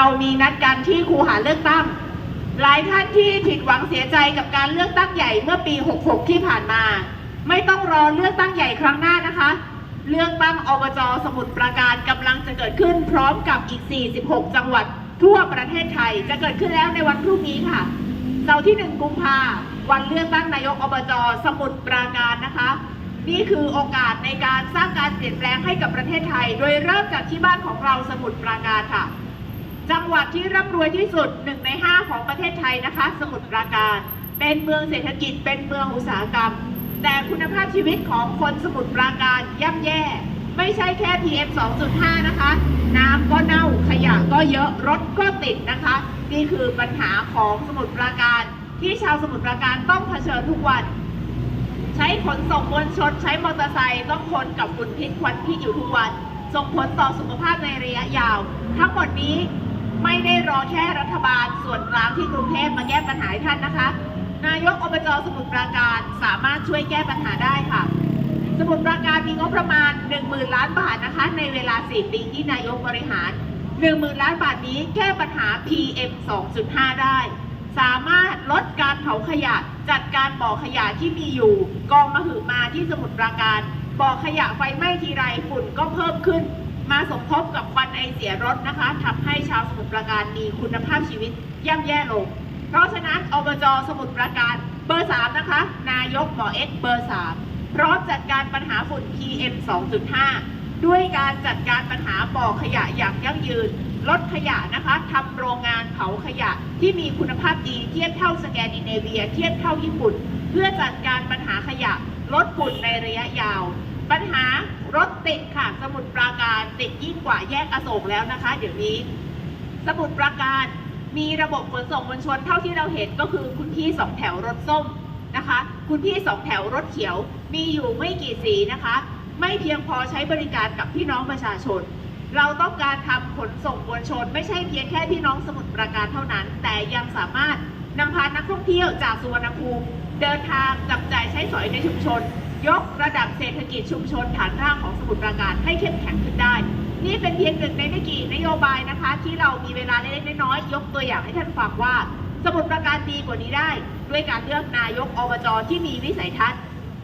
เรามีนัดกันที่คูหาเลือกตั้ง หลายท่านที่ผิดหวังเสียใจกับการเลือกตั้งใหญ่เมื่อปี 66 ที่ผ่านมา ไม่ต้องรอเลือกตั้งใหญ่ครั้งหน้านะคะ เลือกตั้งอบจสมุทรปราการกำลังจะเกิดขึ้นพร้อมกับอีก 46 จังหวัดทั่วประเทศไทยจะเกิดขึ้นแล้วในวันพรุ่งนี้ค่ะเสาร์ที่ 1 กุมภาวันเลือกตั้งนายกอบจสมุทรปราการนะคะ นี่คือโอกาสในการสร้างการเปลี่ยนแปลงให้กับประเทศไทย โดยเริ่มจากที่บ้านของเราสมุทรปราการค่ะ จังหวัดที่ร่ำรวยที่สุดหนึ่งในห้าของประเทศไทยนะคะ สมุทรปราการ เป็นเมืองเศรษฐกิจเป็นเมืองอุตสาหกรรม แต่คุณภาพชีวิตของคนสมุทรปราการย่ำแย่ ไม่ใช่แค่ PM 2.5 นะคะ น้ำก็เน่าขยะก็เยอะรถก็ติดนะคะ นี่คือปัญหาของสมุทรปราการ ที่ชาวสมุทรปราการต้องเผชิญทุกวัน ใช้ขนส่งมวลชนใช้มอเตอร์ไซค์ต้องทนกับฝุ่นพิษควันพิษอยู่ทุกวันส่งผลต่อสุขภาพในระยะยาว ทั้งหมดนี้ ไม่ได้รอแค่รัฐบาลส่วนกลางที่กรุงเทพมาแก้ปัญหาให้ท่านนะคะ นายกอบจสมุทรปราการสามารถช่วยแก้ปัญหาได้ค่ะ สมุทรปราการมีงบประมาณ 10,000 ล้านบาทนะคะ ในเวลา 4 ปีที่นายกบริหาร 10,000 ล้านบาทนี้แก้ปัญหา PM 2.5 ได้ สามารถลดการเผาขยะ จัดการบ่อขยะที่มีอยู่ กองมหึมาที่สมุทรปราการบ่อขยะไฟไหม้ทีไรฝุ่นก็เพิ่มขึ้น มาสมทบกับควันไอเสียรถนะคะทำให้ชาวสมุทรปราการมีคุณภาพชีวิตย่ำแย่ลง เพราะฉะนั้นอบจสมุทรปราการเบอร์ 3 นะคะ นายกหมอเอ็กเบอร์ 3 พร้อมจัดการปัญหาฝุ่น PM 2.5 ด้วยการจัดการปัญหาบ่อขยะอย่างยั่งยืน ลดขยะนะคะทำโรงงานเผาขยะที่มีคุณภาพดีเทียบเท่าสแกนดิเนเวีย เทียบเท่าญี่ปุ่น เพื่อจัดการปัญหาขยะลดฝุ่นในระยะยาว ปัญหารถติดค่ะ สมุทรปราการติดยิ่งกว่าแยกอโศกแล้วนะคะ เดี๋ยวนี้ สมุทรปราการมีระบบขนส่งมวลชนเท่าที่เราเห็นก็คือคุณพี่สองแถวรถส้มนะคะ คุณพี่สองแถวรถเขียว มีอยู่ไม่กี่สีนะคะ ไม่เพียงพอใช้บริการกับพี่น้องประชาชน เราต้องการทำขนส่งมวลชน ไม่ใช่เพียงแค่พี่น้องสมุทรปราการเท่านั้น แต่ยังสามารถนำพานักท่องเที่ยวจากสุวรรณภูมิเดินทางจับจ่ายใช้สอยในชุมชน ยกระดับเศรษฐกิจชุมชนฐานรากของสมุทรปราการให้เข้มแข็งขึ้นได้ นี่เป็นเพียงหนึ่งในไม่กี่นโยบายนะคะ ที่เรามีเวลาเล็กๆน้อยๆยกตัวอย่างให้ท่านฟังว่า สมุทรปราการดีกว่านี้ได้ ด้วยการเลือกนายกอบจที่มีวิสัยทัศน์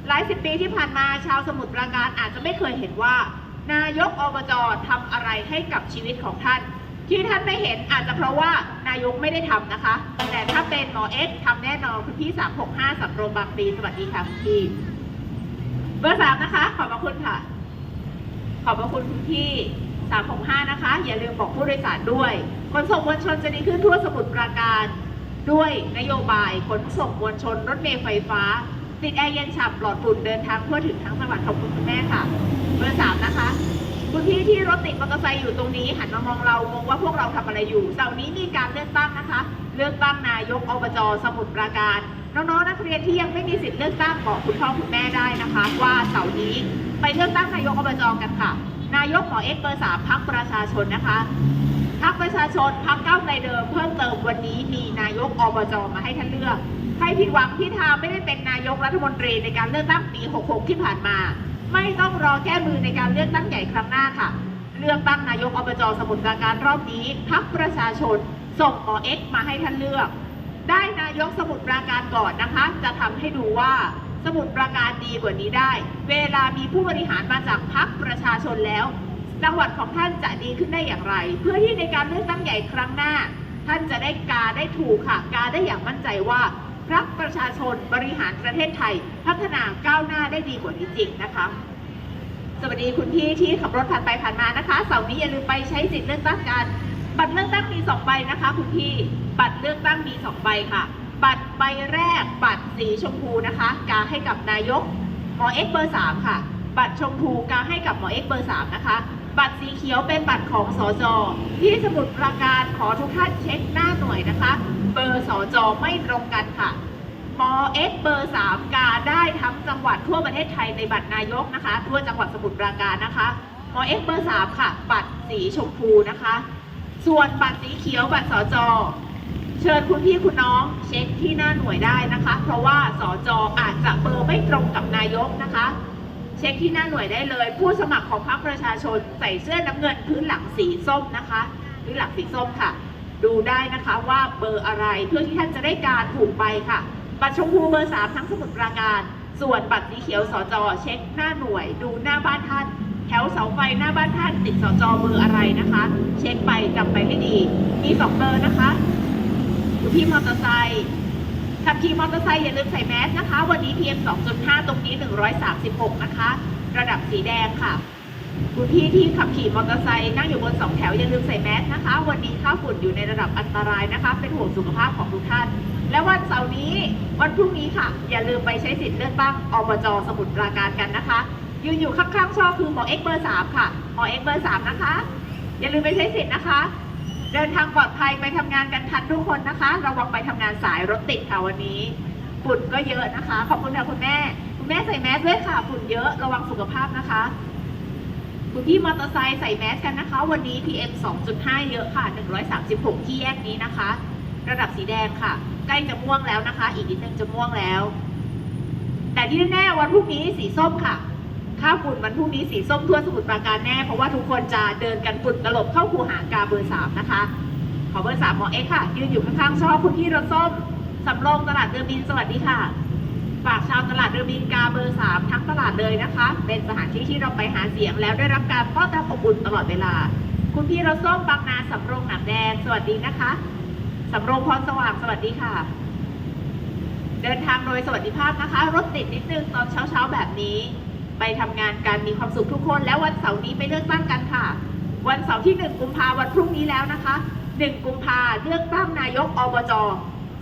หลายสิบปีที่ผ่านมาชาวสมุทรปราการอาจจะไม่เคยเห็นว่า นายกอบจทำอะไรให้กับชีวิตของท่าน ที่ท่านไม่เห็นอาจจะเพราะว่านายกไม่ได้ทำนะคะ แต่ถ้าเป็นหมอเอ็กทำแน่นอนคุณพี่365สำโรงบางพลีสวัสดีค่ะคุณพี่ บอร์สามนะคะ ขอบพระคุณค่ะ ขอบพระคุณคุณพี่365นะคะ อย่าลืมบอกผู้โดยสารด้วย ขนส่งมวลชนจะดีขึ้นทั่วสมุทรปราการ ด้วยนโยบายขนส่งมวลชน รถเมล์ไฟฟ้า ติดแอร์เย็นฉ่ำปลอดฝุ่นเดินทางทั่วถึงทั้งจังหวัดขอบคุณคุณแม่ค่ะ เบอร์สามนะคะคุณพี่ที่รถติดมอเตอร์ไซค์อยู่ตรงนี้หันมามองเรางงว่าพวกเราทำอะไรอยู่เสาร์นี้มีการเลือกตั้งนะคะ เลือกตั้งนายกอบจสมุทรปราการ น้องๆนักเรียนที่ยังไม่มีสิทธิ์เลือกตั้งบอกคุณพ่อคุณแม่ได้นะคะ ว่าเสาร์นี้ไปเลือกตั้งนายกอบจกันค่ะ นายกหมอเอ็กเบอร์สามพักประชาชนนะคะพักประชาชนพักเก้าไกลเดิมเพิ่มเติมวันนี้มีนายกอบจมาให้ท่านเลือกใครผิดหวังที่ทาไม่ได้เป็นนายกรัฐมนตรีในการเลือกตั้งปี 66 ที่ผ่านมา ไม่ต้องรอแก้มือในการเลือกตั้งใหญ่ครั้งหน้าค่ะ เลือกตั้งนายกอบจสมุทรปราการรอบนี้พักประชาชนส่งหมอเอ็กมาให้ท่านเลือก ได้นายกสมุทรปราการก่อนนะคะ จะทำให้ดูว่าสมุทรปราการดีกว่านี้ได้ เวลามีผู้บริหารมาจากพักประชาชนแล้วจังหวัดของท่านจะดีขึ้นได้อย่างไร เพื่อที่ในการเลือกตั้งใหญ่ครั้งหน้า ท่านจะได้กาได้ถูกค่ะ กาได้อย่างมั่นใจว่าพรรคประชาชนบริหารประเทศไทย พัฒนาก้าวหน้าได้ดีกว่านี้จริงนะคะสวัสดีคุณพี่ที่ขับรถผ่านไปผ่านมานะคะเสาร์นี้อย่าลืมไปใช้สิทธิ์เลือกตั้งกัน บัตรเลือกตั้งมีสองใบนะคะคุณพี่ บัตรเลือกตั้งมีสองใบค่ะ บัตรใบแรก บัตรสีชมพูนะคะกาให้กับนายกหมอเอ็กเบอร์สามค่ะ บัตรชมพูกาให้กับหมอเอ็กเบอร์สามนะคะ บัตรสีเขียวเป็นบัตรของสจที่สมุดปราการขอทุกท่านเช็คหน้าหน่วยนะคะ เบอร์สจไม่ตรงกันค่ะมเอ็กเบอร์สามกาได้ทั้งจังหวัดทั่วประเทศไทยในบัตรนายกนะคะ ทั่วจังหวัดสมุทรปราการนะคะมเอ็กเบอร์สามค่ะ บัตรสีชมพูนะคะ ส่วนบัตรสีเขียวบัตรสจเชิญคุณพี่คุณน้องเช็คที่หน้าหน่วยได้นะคะ เพราะว่าสจอาจจะเบอร์ไม่ตรงกับนายกนะคะ เช็คที่หน้าหน่วยได้เลย ผู้สมัครของพรรคประชาชนใส่เสื้อน้ำเงินพื้นหลังสีส้มนะคะหรือหลักสีส้มค่ะ ดูได้นะคะว่าเบอร์อะไรเพื่อที่ท่านจะได้การถูกไปค่ะ บัตรชมพูเบอร์สามทั้งสมุดปราการ ส่วนบัตรสีเขียวสจเช็คหน้าหน่วย ดูหน้าบ้านท่าน แถวเสาไฟหน้าบ้านท่านติดสจเบอร์อะไรนะคะ เช็คไปจำไปให้ดี มีสองเบอร์นะคะอยู่ที่มอเตอร์ไซค์ขับขี่มอเตอร์ไซค์อย่าลืมใส่แมสนะคะ วันนี้ PM 2.5 ตรงนี้ 136 นะคะ ระดับสีแดงค่ะคุณพี่ที่ขับขี่มอเตอร์ไซค์นั่งอยู่บนสองแถวอย่าลืมใส่แมสนะคะ วันนี้ค่าฝุ่นอยู่ในระดับอันตรายนะคะ เป็นห่วงสุขภาพของทุกท่าน และวันเสาร์นี้วันพรุ่งนี้ค่ะ อย่าลืมไปใช้สิทธิ์เลือกตั้งอบจสมุทรปราการกันนะคะ ยืนอยู่ข้างๆช่อคือหมอเอ็กเบอร์สามค่ะ หมอเอ็กเบอร์สามนะคะ อย่าลืมไปใช้สิทธิ์นะคะ เดินทางปลอดภัยไปทำงานกันทันทุกคนนะคะระวังไปทำงานสายรถติดค่ะวันนี้ฝุ่นก็เยอะนะคะ ขอบคุณค่ะคุณแม่ คุณแม่ใส่แมสด้วยค่ะฝุ่นเยอะระวังสุขภาพนะคะคุณพี่มอเตอร์ไซค์ใส่แมสกันนะคะ วันนี้ PM 2.5 เยอะค่ะ 136 ที่แยกนี้นะคะ ระดับสีแดงค่ะ ใกล้จะม่วงแล้วนะคะ อีกนิดนึงจะม่วงแล้ว แต่ที่แน่ๆวันพรุ่งนี้สีส้มค่ะ ค่าฝุ่นวันพรุ่งนี้สีส้มทั่วสมุทรปราการแน่ เพราะว่าทุกคนจะเดินกันฝุ่นตลบเข้าคูหากาเบอร์สามนะคะ ขอเบอร์สามหมอเอ็กค่ะ ยืนอยู่ข้างๆชอบคุณพี่รถส้มสำโรงตลาดเรือบินสวัสดีค่ะ ฝากชาวตลาดเรือบินกาเบอร์สามทั้งตลาดเลยนะคะ เป็นสถานที่ที่เราไปหาเสียงแล้วได้รับการต้อนรับอบอุ่นตลอดเวลา คุณพี่รถส้มบางนาสำโรงหนามแดงสวัสดีนะคะสำโรงพรสว่างสวัสดีค่ะเดินทางโดยสวัสดิภาพนะคะ รถติดนิดนึงตอนเช้าๆแบบนี้ ไปทำงานกันมีความสุขทุกคน แล้ววันเสาร์นี้ไปเลือกตั้งกันค่ะ วันเสาร์ที่ 1 กุมภาวันพรุ่งนี้แล้วนะคะ 1 กุมภาเลือกตั้งนายกอบจ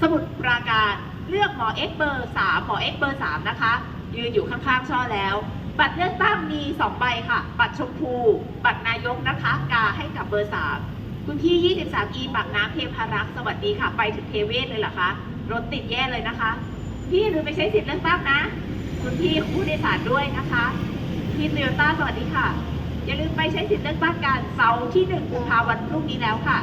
สมุทรปราการเลือกหมอเอ็กเบอร์3หมอเอ็กเบอร์3นะคะ ยืนอยู่ข้างๆช่อแล้ว บัตรเลือกตั้งมี 2 ใบค่ะ บัตรชมพู บัตรนายกนะคะ กาให้กับเบอร์3คุณพี่ 23 e ปากน้ำเทพารักษ์สวัสดีค่ะ ไปถึงเทเวศเลยเหรอคะ รถติดแย่เลยนะคะ พี่อย่าลืมไปใช้สิทธิ์เลือกตั้งนะ คุณพี่ผู้โดยสารด้วยนะคะพี่โตโยต้าสวัสดีค่ะ อย่าลืมไปใช้สิทธิ์เลือกตั้งกันเสาร์ที่1กุมภาพันธ์พรุ่งนี้แล้วค่ะ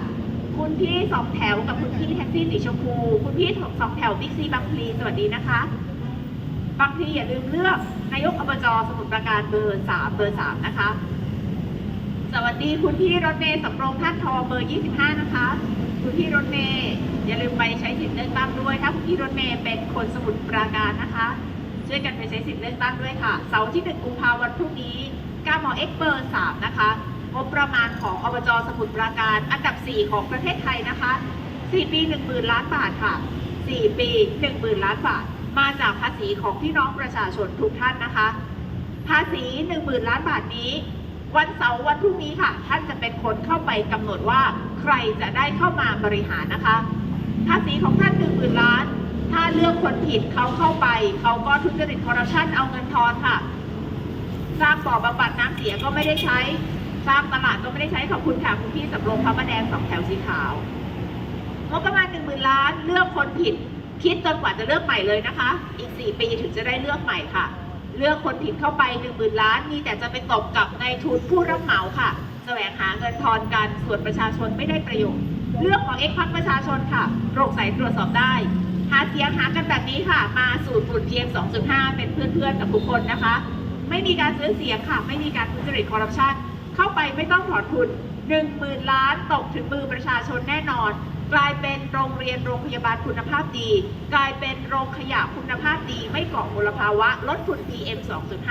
คุณพี่สองแถวกับคุณพี่แท็กซี่สีชมพู คุณพี่สองแถวบิ๊กซีบางพลีสวัสดีนะคะบางพลีอย่าลืมเลือกนายกอบจสมุทรปราการเบอร์สามเบอร์สามนะคะ สวัสดีคุณพี่รถเมย์สำโรงท่านทองเบอร์25นะคะ คุณพี่รถเมย์อย่าลืมไปใช้สิทธิ์เลือกตั้งด้วยถ้าคุณพี่รถเมย์เป็นคนสมุทรปราการนะคะ ช่วยกันไปใช้สิทธิ์เลือกตั้งด้วยค่ะ เสาร์ที่ 1 กุมภาพันธ์พรุ่งนี้9มเอ็กเบอร์3นะคะงบประมาณของอบจสมุทรปราการอันดับ 4 ของประเทศไทยนะคะ 4 ปี 1 0,000 ล้านบาทค่ะ 4 ปี 1 0,000 ล้านบาท มาจากภาษีของพี่น้องประชาชนทุกท่านนะคะ ภาษี 10,000 ล้านบาทนี้ วันเสาร์วันพรุ่งนี้ค่ะ ท่านจะเป็นคนเข้าไปกำหนดว่าใครจะได้เข้ามาบริหารนะคะ ภาษีของท่าน 10,000 ล้าน ถ้าเลือกคนผิดเขาเข้าไป เขาก็ทุจริตคอร์รัปชันเอาเงินทอนค่ะ สร้างบ่อบำบัดน้ำเสียก็ไม่ได้ใช้ สร้างตลาดก็ไม่ได้ใช้ขอบคุณค่ะคุณพี่สำรงพระประแดงสองแถวสีขาวงบประมาณ10,000ล้านเลือกคนผิด คิดจนกว่าจะเลือกใหม่เลยนะคะ อีก4ปีถึงจะได้เลือกใหม่ค่ะ เลือกคนผิดเข้าไป10,000ล้านมีแต่จะไปตบกับนายทุนผู้รับเหมาค่ะแสวงหาเงินทอนกันส่วนประชาชนไม่ได้ประโยชน์เลือกของเอกพักประชาชนค่ะโปร่งใสตรวจสอบได้ หาเสียงหากันแบบนี้ค่ะ มาสูตรฝุ่น PM 2.5 เป็นเพื่อนๆกับทุกคนนะคะ ไม่มีการซื้อเสียงค่ะ ไม่มีการทุจริตคอร์รัปชันเข้าไปไม่ต้องถอนทุน1 0,000 ล้านตกถึงมือประชาชนแน่นอน กลายเป็นโรงเรียนโรงพยาบาลคุณภาพดี กลายเป็นโรงขยะคุณภาพดี ไม่ก่อมลภาวะ ลดฝุ่น PM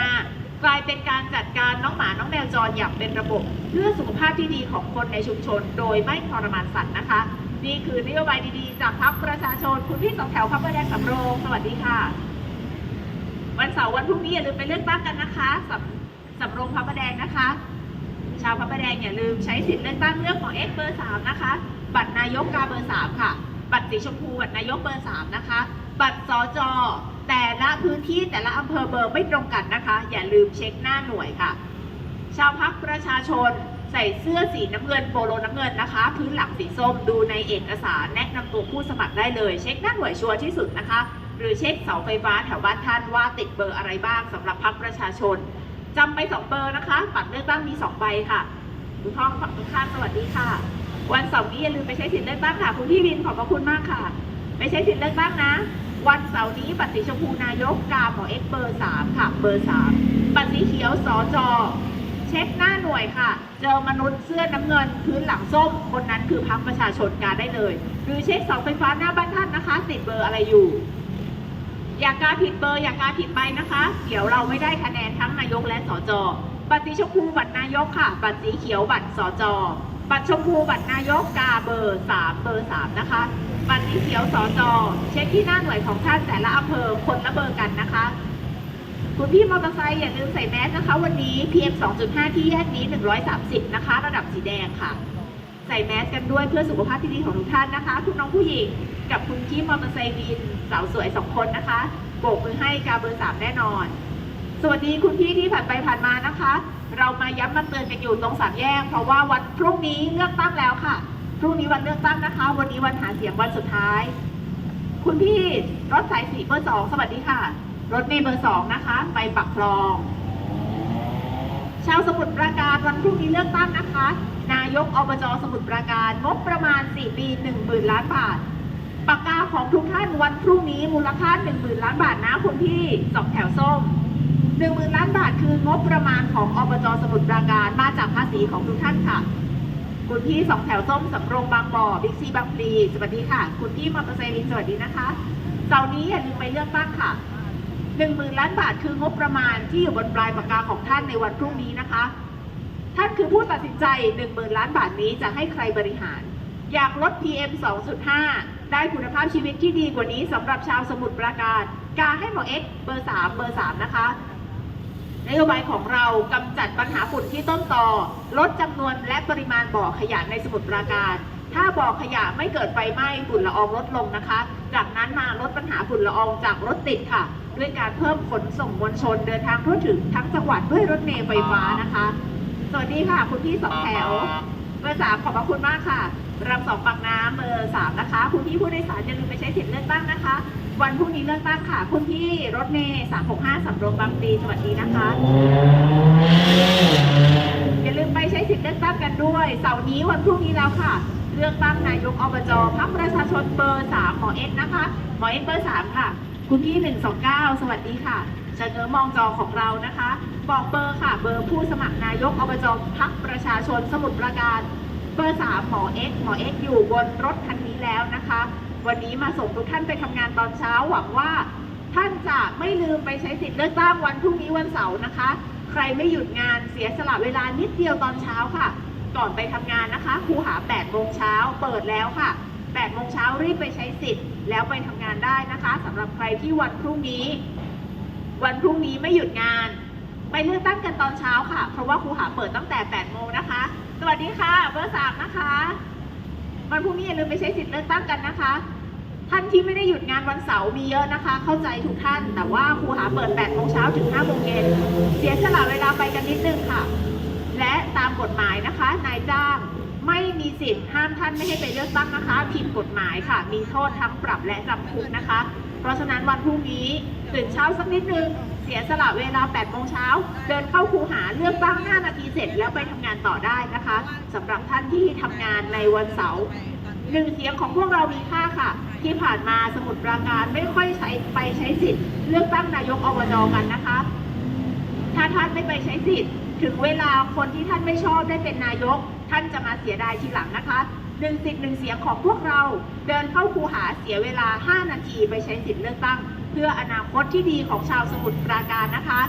2.5 กลายเป็นการจัดการน้องหมาน้องแมวจรอย่างเป็นระบบ เพื่อสุขภาพที่ดีของคนในชุมชน โดยไม่ทรมานสัตว์นะคะ นี่คือนโยบายดีๆ จากพรรคประชาชน คุณพี่สองแถวพรรคประแดงสำโรง สวัสดีค่ะ วันเสาร์วันพรุ่งนี้อย่าลืมไปเลือกตั้งกันนะคะสำสำโรงพระประแดงนะคะ ชาวพระประแดงอย่าลืมใช้สิทธิ์เลือกตั้งเลือกของเอ็กเบอร์สามนะคะ บัตรนายกกาเบอร์สามค่ะ บัตรสีชมพูบัตรนายกเบอร์สามนะคะ บัตรสจแต่ละพื้นที่แต่ละอำเภอเบอร์ไม่ตรงกันนะคะ อย่าลืมเช็คหน้าหน่วยค่ะ ชาวพักประชาชน ใส่เสื้อสีน้ำเงินโปโลน้ำเงินนะคะ พื้นหลังสีส้มดูในเอกสารแนะนำตัวผู้สมัครได้เลย เช็คหน้าหน่วยชัวร์ที่สุดนะคะ หรือเช็คเสาไฟฟ้าแถวบ้านท่านว่าติดเบอร์อะไรบ้างสำหรับพักประชาชนจำไปสองเบอร์นะคะบัตรเลือกตั้งมีสองใบค่ะคุณพ่อฝั่งตรงข้ามสวัสดีค่ะ วันเสาร์นี้อย่าลืมไปใช้สิทธิ์เลือกตั้งค่ะคุณพี่วินขอบพระคุณมากค่ะ ไปใช้สิทธิ์เลือกตั้งนะ วันเสาร์นี้บัตรสีชมพูนายกกาหมอเอ็กเบอร์สามค่ะเบอร์สามบัตรสีเขียวสอจอ เช็คหน้าหน่วยค่ะ เจอมนุษย์เสื้อน้ำเงินพื้นหลังส้ม คนนั้นคือพักประชาชนการได้เลย หรือเช็คเสาไฟฟ้าหน้าบ้านท่านนะคะ ติดเบอร์อะไรอยู่ อย่ากาผิดเบอร์อย่ากาผิดใบนะคะ เดี๋ยวเราไม่ได้คะแนนทั้งนายกและสจบัตรสีชมพูบัตรนายกค่ะ บัตรสีเขียวบัตรสจบัตรชมพูบัตรนายกกาเบอร์สามเบอร์สามนะคะ บัตรสีเขียวสจเช็คที่หน้าหน่วยของท่านแต่ละอำเภอคนละเบอร์กันนะคะ คุณพี่มอเตอร์ไซค์อย่าลืมใส่แมสนะคะ วันนี้ PM 2.5 ที่แยกนี้ 130 นะคะ ระดับสีแดงค่ะ ใส่แมสกันด้วยเพื่อสุขภาพที่ดีของทุกท่านนะคะ คุณน้องผู้หญิงกับคุณพี่มอเตอร์ไซค์วินสาวสวยสองคนนะคะโบกมือให้กาเบอร์สามแน่นอน สวัสดีคุณพี่ที่ผ่านไปผ่านมานะคะ เรามาย้ำมาเตือนกันอยู่ตรงสามแยก เพราะว่าวันพรุ่งนี้เลือกตั้งแล้วค่ะพรุ่งนี้วันเลือกตั้งนะคะ วันนี้วันหาเสียงวันสุดท้าย คุณพี่รถสายสีเบอร์สองสวัสดีค่ะ รถเมล์เบอร์สองนะคะ ไปปักคลอง ชาวสมุทรปราการวันพรุ่งนี้เลือกตั้งนะคะ นายกอบจสมุทรปราการงบประมาณ 4 ปี 1 0,000 ล้านบาทปากกาของทุกท่านวันพรุ่งนี้มูลค่า 1 0,000 ล้านบาทนะคุณพี่สองแถวส้ม10,000 ล้านบาทคืองบประมาณของอบจสมุทรปราการมาจากภาษีของทุกท่านค่ะคุณพี่สองแถวส้มสำโรงบางบ่อบิ๊กซีบางพลีสวัสดีค่ะ คุณพี่มอเตอร์ไซค์ลินสวัสดีนะคะเสาร์นี้อย่าลืมไปเลือกตั้งค่ะ หนึ่งหมื่นล้านบาทคืองบประมาณที่อยู่บนปลายปากกาของท่านในวันพรุ่งนี้นะคะ ท่านคือผู้ตัดสินใจ 1 0,000 ล้านบาทนี้จะให้ใครบริหาร อยากลด PM 2.5 ได้คุณภาพชีวิตที่ดีกว่านี้สำหรับชาวสมุทรปราการกาให้หมอเอ็กเบอร์ 3 เบอร์ 3 นะคะนโยบายของเรากำจัดปัญหาฝุ่นที่ต้นตอลดจำนวนและปริมาณบ่อขยะในสมุทรปราการ ถ้าบ่อขยะไม่เกิดไฟไหม้ฝุ่นละอองลดลงนะคะ จากนั้นมาลดปัญหาฝุ่นละอองจากรถติดค่ะ ด้วยการเพิ่มขนส่งมวลชนเดินทางทั่วถึงทั้งจังหวัดด้วยรถเมล์ไฟฟ้านะคะ สวัสดีค่ะคุณพี่สองแถวเบอร์สามขอบพระคุณมากค่ะรำสองปากน้ำเบอร์สามนะคะคุณพี่ผู้โดยสารอย่าลืมไปใช้สิทธิ์เลือกตั้งนะคะ วันพรุ่งนี้เลือกตั้งค่ะคุณพี่รถเมย์สามหกห้าสำโรงบางพลีสวัสดีนะคะอย่าลืมไปใช้สิทธิ์เลือกตั้งกันด้วยเสาร์นี้วันพรุ่งนี้แล้วค่ะ เลือกตั้งนายกอบจพักประชาชนเบอร์สามหมอเอ็กนะคะ หมอเอ็กเบอร์สามค่ะ คุณพี่หนึ่งสองเก้าสวัสดีค่ะเชิญเงอมองจอของเรานะคะ บอกเบอร์ค่ะ เบอร์ผู้สมัครนายกอบจพักประชาชนสมุทรปราการ เบอร์สามหมอเอ็กหมอเอ็กอยู่บนรถคันนี้แล้วนะคะ วันนี้มาส่งทุกท่านไปทำงานตอนเช้าหวังว่า ท่านจะไม่ลืมไปใช้สิทธิ์เลือกตั้งวันพรุ่งนี้วันเสาร์นะคะ ใครไม่หยุดงานเสียสละเวลานิดเดียวตอนเช้าค่ะ ก่อนไปทำงานนะคะครูหา8โมงเช้าเปิดแล้วค่ะ8โมงเช้ารีบไปใช้สิทธิ์ แล้วไปทำงานได้นะคะสำหรับใครที่วันพรุ่งนี้ วันพรุ่งนี้ไม่หยุดงาน ไปเลือกตั้งกันตอนเช้าค่ะ เพราะว่าครูหาเปิดตั้งแต่8โมงนะคะ สวัสดีค่ะ เบอร์สามนะคะ วันพรุ่งนี้อย่าลืมไปใช้สิทธิ์เลือกตั้งกันนะคะ ท่านที่ไม่ได้หยุดงานวันเสาร์มีเยอะนะคะ เข้าใจทุกท่าน แต่ว่าครูหาเปิด8โมงเช้าถึง5โมงเย็นเสียสละเวลาไปกันนิดนึงค่ะ และต ฎหมายนะคะ นายจ้างไม่มีสิทธิ์ห้ามท่านไม่ให้ไปเลือกตั้งนะคะ ผิดกฎหมายค่ะ มีโทษทั้งปรับและจำคุกนะคะ เพราะฉะนั้นวันพรุ่งนี้ตื่นเช้าสักนิดนึงเสียสละเวลา 8 โมงเช้า เดินเข้าคูหาเลือกตั้ง 5 นาทีเสร็จแล้วไปทำงานต่อได้นะคะสำหรับท่านที่ทำงานในวันเสาร์หนึ่งเสียงของพวกเรามีค่าค่ะ ที่ผ่านมาสมุทรปราการไม่ค่อยใช้ไปใช้สิทธิ์ เลือกตั้งนายกอบจกันนะคะ ถ้าท่านไม่ไปใช้สิทธิ์ ถึงเวลาคนที่ท่านไม่ชอบได้เป็นนายก ท่านจะมาเสียดายทีหลังนะคะหนึ่งสิทธิ์หนึ่งเสียงของพวกเรา เดินเข้าคูหาเสียเวลา 5 นาทีไปใช้สิทธิ์เลือกตั้ง เพื่ออนาคตที่ดีของชาวสมุทรปราการนะคะ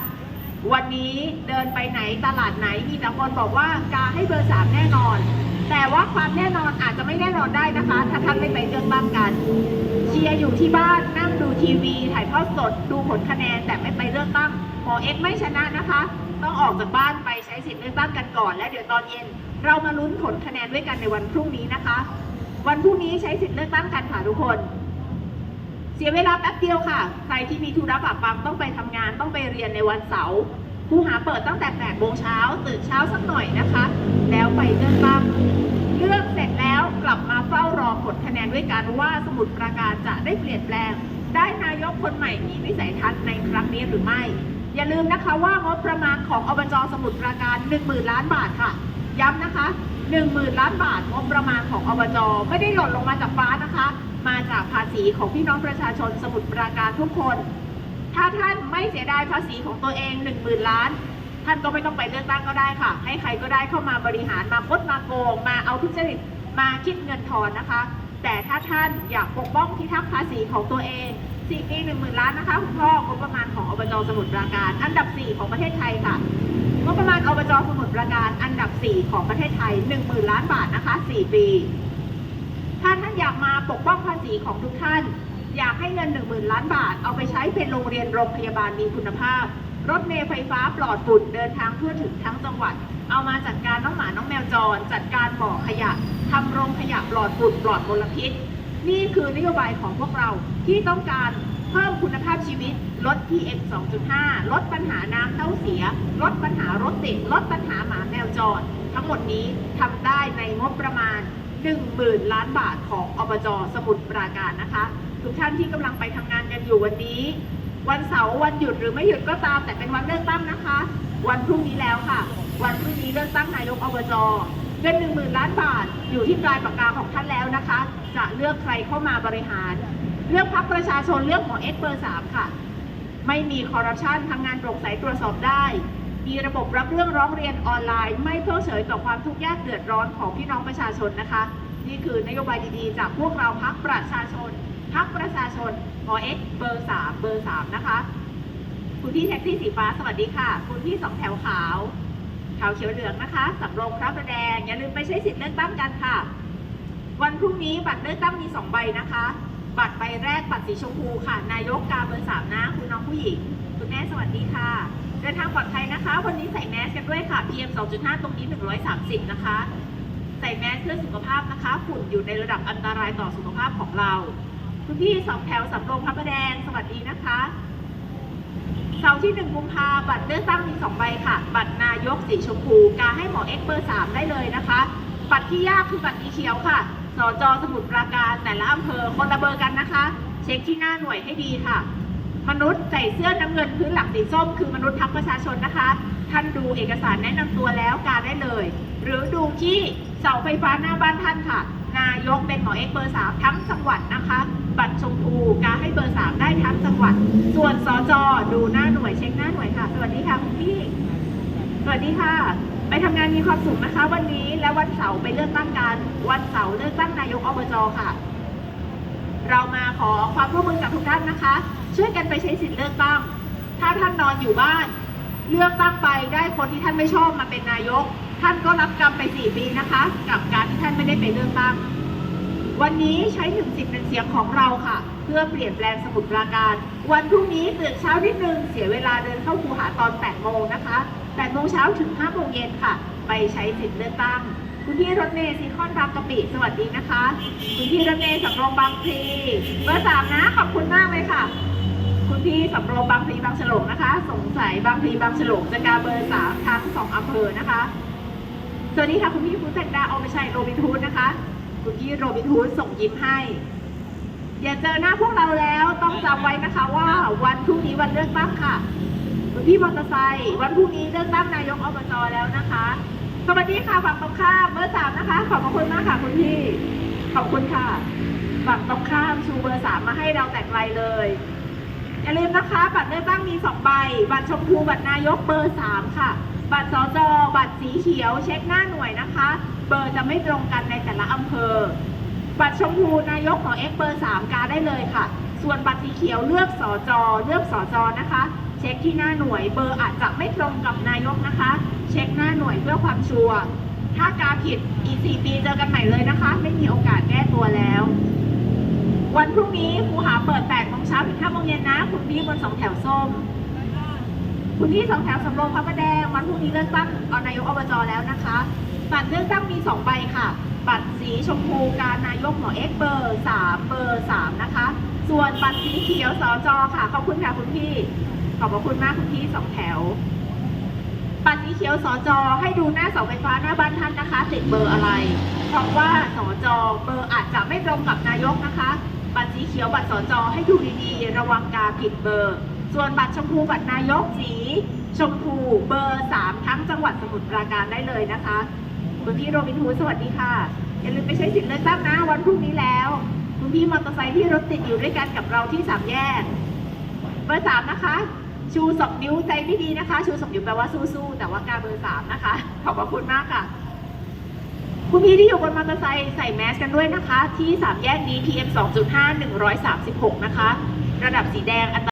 วันนี้เดินไปไหนตลาดไหนมีแต่คนบอกว่ากาให้เบอร์สามแน่นอน แต่ว่าความแน่นอนอาจจะไม่แน่นอนได้นะคะ ถ้าท่านไม่ไปเลือกตั้งกัน เชียร์อยู่ที่บ้านนั่งดูทีวี ถ่ายทอดสด ดูผลคะแนนแต่ไม่ไปเลือกตั้งหมอเอ็กไม่ชนะนะคะ ต้องออกจากบ้านไปใช้สิทธิ์เลือกตั้งกันก่อน และเดี๋ยวตอนเย็น เรามาลุ้นผลคะแนนด้วยกันในวันพรุ่งนี้นะคะ วันพรุ่งนี้ใช้สิทธิ์เลือกตั้งกันค่ะทุกคน เสียเวลาแป๊บเดียวค่ะ ใครที่มีธุระปะปังต้องไปทำงานต้องไปเรียนในวันเสาร์ครูหาเปิดตั้งแต่8โมงเช้าตื่นเช้าสักหน่อยนะคะ แล้วไปเลือกตั้งเลือกเสร็จแล้วกลับมาเฝ้ารอผลคะแนนด้วยกันว่าสมุทรปราการจะได้เปลี่ยนแปลง ได้นายกคนใหม่มีวิสัยทัศน์ในครั้งนี้หรือไม่ อย่าลืมนะคะว่างบประมาณของอบจสมุทรปราการ 10,000 ล้านบาทค่ะ ย้ำนะคะ 10,000 ล้านบาทงบประมาณของอบจไม่ได้หล่นลงมาจากฟ้านะคะ มาจากภาษีของพี่น้องประชาชนสมุทรปราการทุกคน ถ้าท่านไม่เสียดายภาษีของตัวเอง 10,000 ล้าน ท่านก็ไม่ต้องไปเลือกตั้งก็ได้ค่ะ ให้ใครก็ได้เข้ามาบริหารมาคดมาโกง มาเอาทุจริตมาคิดเงินทอนนะคะ แต่ถ้าท่านอยากปกป้องที่ทักษ์ภาษีของตัวเอง สี่ปีหนึ่งหมื่นล้านนะคะคุณพ่องบประมาณของอบจสมุทรปราการ อันดับสี่ของประเทศไทยค่ะงบประมาณอบจสมุทรปราการอันดับ 4 ของประเทศไทย 1 0,000 ล้านบาทนะคะ 4 ปี ถ้าท่านอยากมาปกป้องภาษีของทุกท่าน อยากให้เงิน 1 0,000 ล้านบาท เอาไปใช้เป็นโรงเรียนโรงพยาบาลมีคุณภาพ รถเมล์ไฟฟ้าปลอดฝุ่นเดินทางทั่วถึงทั้งจังหวัด เอามาจัดการน้องหมาน้องแมวจร จัดการบ่อขยะทำโรงขยะปลอดฝุ่นปลอดมลพิษ นี่คือนโยบายของพวกเราที่ต้องการเพิ่มคุณภาพชีวิต ลด PM 2.5 ลดปัญหาน้ำเท่าเสีย ลดปัญหารถติด ลดปัญหาหมาแมวจร ทั้งหมดนี้ทำได้ในงบประมาณ 10,000 ล้านบาทของอบจสมุทรปราการนะคะ ทุกท่านที่กำลังไปทำงานกันอยู่วันนี้ วันเสาร์วันหยุดหรือไม่หยุดก็ตามแต่เป็นวันเลือกตั้งนะคะ วันพรุ่งนี้แล้วค่ะ วันพรุ่งนี้เลือกตั้งนายกอบจ เงินหนึ่งหมื่นล้านบาทอยู่ที่ปลายปากกาของท่านแล้วนะคะ จะเลือกใครเข้ามาบริหาร เลือกพักประชาชนเลือกหมอเอ็กเบอร์สามค่ะ ไม่มีคอร์รัปชันทำงานโปร่งใสตรวจสอบได้ มีระบบรับเรื่องร้องเรียนออนไลน์ ไม่เพิกเฉยต่อความทุกข์ยากเดือดร้อนของพี่น้องประชาชนนะคะ นี่คือนโยบายดีๆ จากพวกเราพักประชาชนพักประชาชนหมอเอ็กเบอร์สามเบอร์สามนะคะ คุณพี่แท็กซี่สีฟ้าสวัสดีค่ะ คุณพี่สองแถวขาว ขาวเขียวเหลืองนะคะสำโรงพระประแดง อย่าลืมไปใช้สิทธิ์เลือกตั้งกันค่ะ วันพรุ่งนี้บัตรเลือกตั้งมี 2 ใบนะคะ บัตรใบแรกบัตรสีชมพูค่ะ นายกกาเบอร์สามนะ คุณน้องผู้หญิง คุณแม่สวัสดีค่ะ เดินทางปลอดภัยนะคะ วันนี้ใส่แมสกันด้วยค่ะ PM 2.5 ตรงนี้ 130 นะคะ ใส่แมสเพื่อสุขภาพนะคะ ฝุ่นอยู่ในระดับอันตรายต่อสุขภาพของเรา คุณพี่สองแถวสำโรงพระประแดง สวัสดีนะคะ เสาร์ที่1กุมภาบัตรเลือกตั้งมี2ใบค่ะ บัตรนายกสีชมพูกาให้หมอเอ็กเบอร์ 3 ได้เลยนะคะ บัตรที่ยากคือบัตรสีเขียวค่ะ สจสมุทรปราการแต่ละอำเภอคนละเบอร์กันนะคะ เช็คที่หน้าหน่วยให้ดีค่ะ มนุษย์ใส่เสื้อน้ำเงินพื้นหลังสีส้มคือมนุษย์พักประชาชนนะคะ ท่านดูเอกสารแนะนำตัวแล้วกาได้เลย หรือดูที่เสาไฟฟ้าหน้าบ้านท่านค่ะ นายกเป็นหมอเอกเบอร์สามทั้งจังหวัดนะคะ บัตรชมพูกาให้เบอร์สามได้ทั้งจังหวัด ส่วนสจดูหน้าหน่วยเช็คหน้าหน่วยค่ะ สวัสดีค่ะคุณพี่ สวัสดีค่ะ ไปทำงานมีความสุขนะคะ วันนี้และวันเสาร์ไปเลือกตั้งกันวันเสาร์เลือกตั้งนายกอบจค่ะ เรามาขอความร่วมมือจากทุกท่านนะคะ ช่วยกันไปใช้สิทธิ์เลือกตั้ง ถ้าท่านนอนอยู่บ้าน เลือกตั้งไปได้คนที่ท่านไม่ชอบมาเป็นนายก ท่านก็รับกรรมไป 4 ปีนะคะ กับการที่ท่านไม่ได้ไปเลือกตั้ง วันนี้ใช้หนึ่งสิทธิ์เป็นเสียงของเราค่ะ เพื่อเปลี่ยนแปลงสมุดปราการ วันพรุ่งนี้ตื่นเช้านิดนึงเสียเวลาเดินเข้าคูหาตอน 8 โมงนะคะ8โมงเช้าถึง5โมงเย็นค่ะ ไปใช้สิทธิ์เลือกตั้ง คุณพี่รถเมย์ซีคอนบางกะปิสวัสดีนะคะ คุณพี่รถเมย์สำโรงบางพลีเบอร์สามนะขอบคุณมากเลยค่ะคุณพี่สำโรงบางพลีบางฉลงนะคะ สงสัยบางพลีบางฉลงจะกาเบอร์สามทั้งสองอำเภอนะคะ สวัสดีค่ะ คุณพี่ฟูดแพนดาเอาไม่ใช่โรบินทูดนะคะ คุณพี่โรบินทูดส่งยิ้มให้ อย่าเจอหน้าพวกเราแล้วต้องจำไว้นะคะว่าวันพรุ่งนี้วันเลือกตั้งค่ะ คุณพี่มอเตอร์ไซค์วันพรุ่งนี้เลือกตั้งนายกอบจแล้วนะคะ สวัสดีค่ะฝั่งตรงข้ามเบอร์สามนะคะ ขอบคุณมากค่ะ คุณพี่ ขอบคุณค่ะ ฝั่งตรงข้ามชูเบอร์สามมาให้เราแต่ไกลเลยอย่าลืมนะคะ บัตรเลือกตั้งมีสองใบ บัตรชมพูบัตรนายกเบอร์สามค่ะ บัตรสจบัตรสีเขียวเช็คหน้าหน่วยนะคะ เบอร์จะไม่ตรงกันในแต่ละอำเภอ บัตรชมพูนายกหมอเอ็กเบอร์สามกาได้เลยค่ะ ส่วนบัตรสีเขียวเลือกสจเลือกสจนะคะ เช็คที่หน้าหน่วย เบอร์อาจจะไม่ตรงกับนายกนะคะ เช็คหน้าหน่วยเพื่อความชัวร์ถ้ากาผิดอีก4ปีเจอกันใหม่เลยนะคะ ไม่มีโอกาสแก้ตัวแล้ว วันพรุ่งนี้ครูหาเปิด8โมงเช้าถึง5โมงเย็นนะ คุณพี่บนสองแถวส้ม คุณพี่สองแถวสำโรงพระประแดงวันพรุ่งนี้เลือกตั้งเอานายกอบจแล้วนะคะ บัตรเลือกตั้งมี 2 ใบค่ะ บัตรสีชมพูการนายกหมอเอ็กเบอร์3เบอร์3นะคะ ส่วนบัตรสีเขียวสจค่ะ ขอบคุณค่ะคุณพี่ ขอบพระคุณมากคุณพี่สองแถว บัตรสีเขียวสจให้ดูหน้าเสาไฟฟ้าหน้าบ้านท่านนะคะติดเบอร์อะไร เพราะว่าสจเบอร์อาจจะไม่ตรงกับนายกนะคะ บัตรสีเขียวบัตรสจให้ดูดีๆ ระวังกาผิดเบอร์ ส่วนบัตรชมพูบัตรนายกสีชมพูเบอร์สามทั้งจังหวัดสมุทรปราการได้เลยนะคะคุณพี่โรบินฮูสวัสดีค่ะ อย่าลืมไปใช้สิทธิ์เลือกตั้งนะวันพรุ่งนี้แล้วคุณพี่มอเตอร์ไซค์ที่รถติดอยู่ด้วยกันกับเราที่สามแยก เบอร์สามนะคะ ชูสองนิ้วใจไม่ดีนะคะ ชูสองนิ้วแปลว่าสู้ๆแต่ว่ากาเบอร์สามนะคะ ขอบพระคุณมากค่ะ คุณพี่ที่อยู่บนมอเตอร์ไซค์ใส่แมสกันด้วยนะคะ ที่สามแยกนี้ PM 2.5 136 นะคะ ระดับสีแดงอัน